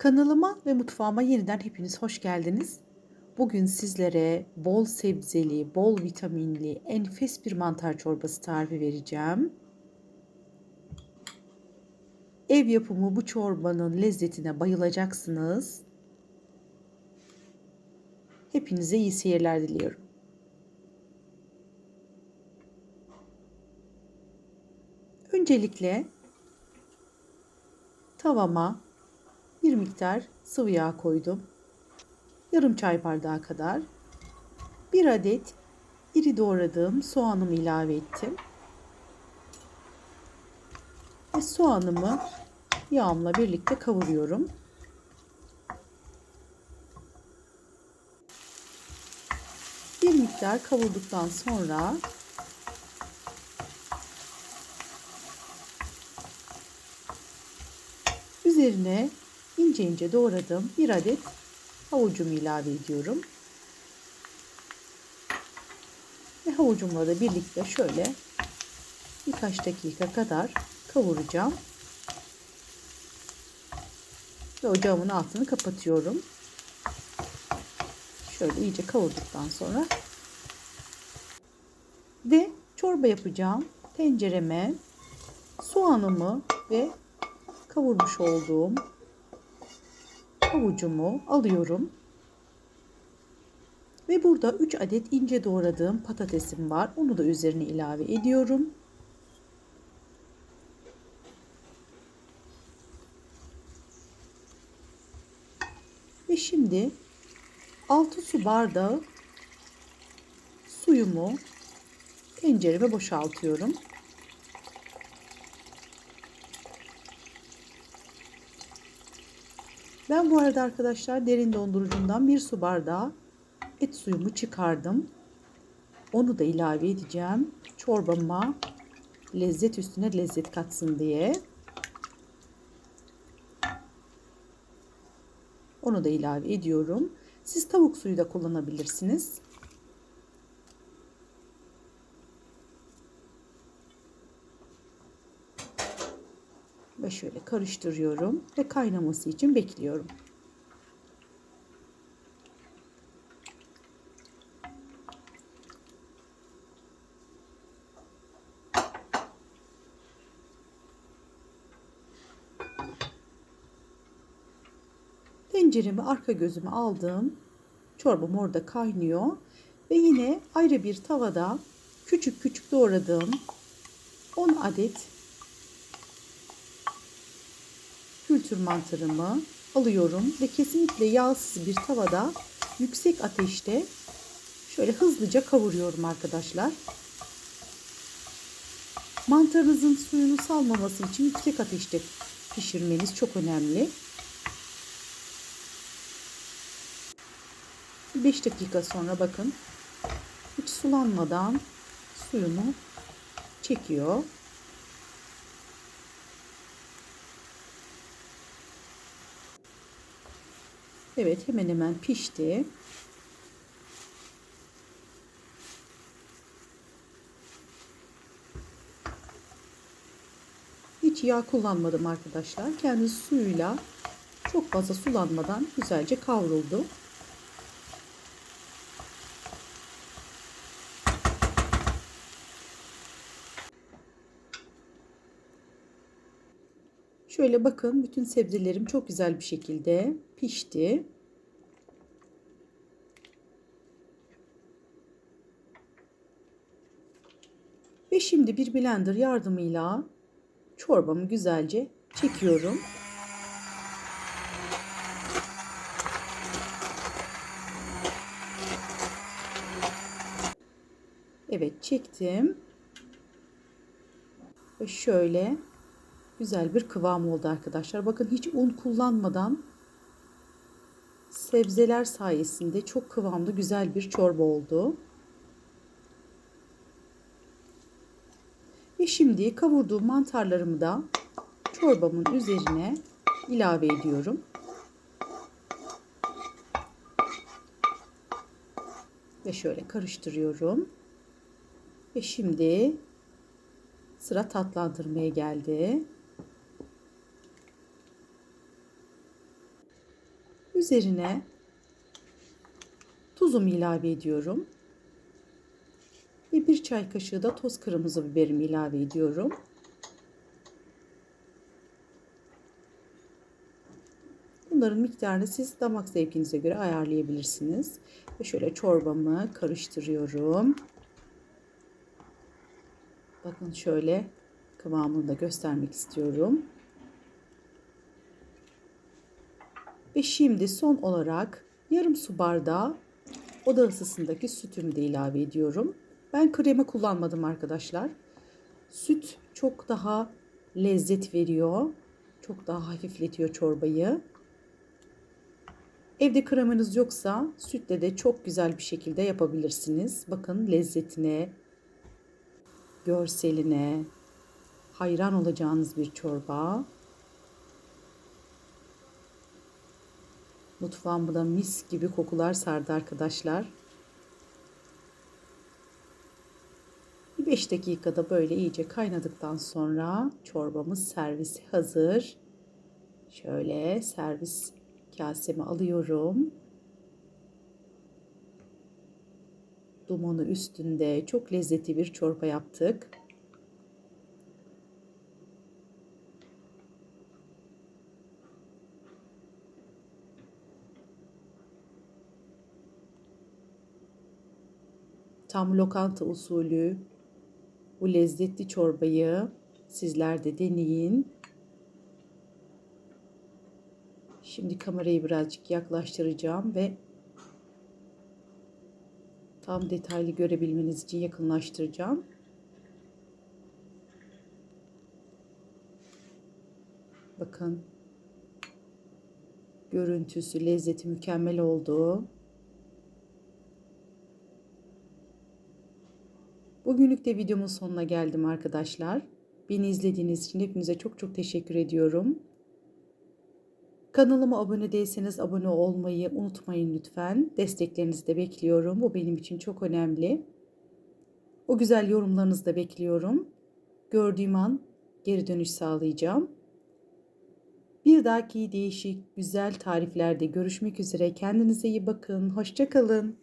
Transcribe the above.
Kanalıma ve mutfağıma yeniden hepiniz hoş geldiniz. Bugün sizlere bol sebzeli, bol vitaminli, enfes bir mantar çorbası tarifi vereceğim. Ev yapımı bu çorbanın lezzetine bayılacaksınız. Hepinize iyi seyirler diliyorum. Öncelikle tavama bir miktar sıvı yağ koydum. Yarım çay bardağı kadar. Bir adet iri doğradığım soğanımı ilave ettim. Ve soğanımı yağımla birlikte kavuruyorum. Bir miktar kavurduktan sonra üzerine ince ince doğradığım bir adet havucumu ilave ediyorum. Ve havucumla da birlikte şöyle birkaç dakika kadar kavuracağım. Ve ocağımın altını kapatıyorum. Şöyle iyice kavurduktan sonra ve çorba yapacağım tencereme soğanımı ve kavurmuş olduğum havucumu alıyorum. Ve burada 3 adet ince doğradığım patatesim var. Onu da üzerine ilave ediyorum. Ve şimdi 6 su bardağı suyumu tencereme boşaltıyorum. Ben bu arada arkadaşlar derin dondurucumdan bir su bardağı et suyumu çıkardım. Onu da ilave edeceğim. Çorbama lezzet üstüne lezzet katsın diye. Onu da ilave ediyorum. Siz tavuk suyu da kullanabilirsiniz. Ve şöyle karıştırıyorum ve kaynaması için bekliyorum. Tenceremi arka gözüme aldım. Çorbam orada kaynıyor. Ve yine ayrı bir tavada küçük küçük doğradığım 10 adet kültür mantarımı alıyorum ve kesinlikle yağsız bir tavada yüksek ateşte şöyle hızlıca kavuruyorum arkadaşlar. Mantarınızın suyunu salmaması için yüksek ateşte pişirmeniz çok önemli. 5 dakika sonra bakın hiç sulanmadan suyunu çekiyor. Evet hemen hemen pişti. Hiç yağ kullanmadım arkadaşlar. Kendi suyuyla çok fazla sulanmadan güzelce kavruldu. Şöyle bakın bütün sebzelerim çok güzel bir şekilde pişti. Ve şimdi bir blender yardımıyla çorbamı güzelce çekiyorum. Evet çektim. Ve şöyle güzel bir kıvam oldu arkadaşlar. Bakın hiç un kullanmadan sebzeler sayesinde çok kıvamlı güzel bir çorba oldu. Ve şimdi kavurduğum mantarlarımı da çorbamın üzerine ilave ediyorum. Ve şöyle karıştırıyorum. Ve şimdi sıra tatlandırmaya geldi. Üzerine tuzumu ilave ediyorum. Ve bir çay kaşığı da toz kırmızı biberimi ilave ediyorum. Bunların miktarını siz damak zevkinize göre ayarlayabilirsiniz. Ve şöyle çorbamı karıştırıyorum. Bakın şöyle kıvamını da göstermek istiyorum. Ve şimdi son olarak yarım su bardağı oda ısısındaki sütümü de ilave ediyorum. Ben krema kullanmadım arkadaşlar. Süt çok daha lezzet veriyor. Çok daha hafifletiyor çorbayı. Evde kremanız yoksa sütle de çok güzel bir şekilde yapabilirsiniz. Bakın lezzetine, görseline hayran olacağınız bir çorba. Mutfağımı da mis gibi kokular sardı arkadaşlar. Bir 5 dakikada böyle iyice kaynadıktan sonra çorbamız servisi hazır. Şöyle servis kaseme alıyorum. Dumonu üstünde çok lezzetli bir çorba yaptık. Tam lokanta usulü bu lezzetli çorbayı sizler de deneyin. Şimdi kamerayı birazcık yaklaştıracağım ve tam detaylı görebilmeniz için yakınlaştıracağım. Bakın. Görüntüsü, lezzeti mükemmel oldu. Bugünlük de videomun sonuna geldim arkadaşlar. Beni izlediğiniz için hepinize çok çok teşekkür ediyorum. Kanalıma abone değilseniz abone olmayı unutmayın lütfen. Desteklerinizi de bekliyorum. Bu benim için çok önemli. O güzel yorumlarınızı da bekliyorum. Gördüğüm an geri dönüş sağlayacağım. Bir dahaki değişik güzel tariflerde görüşmek üzere. Kendinize iyi bakın. Hoşçakalın.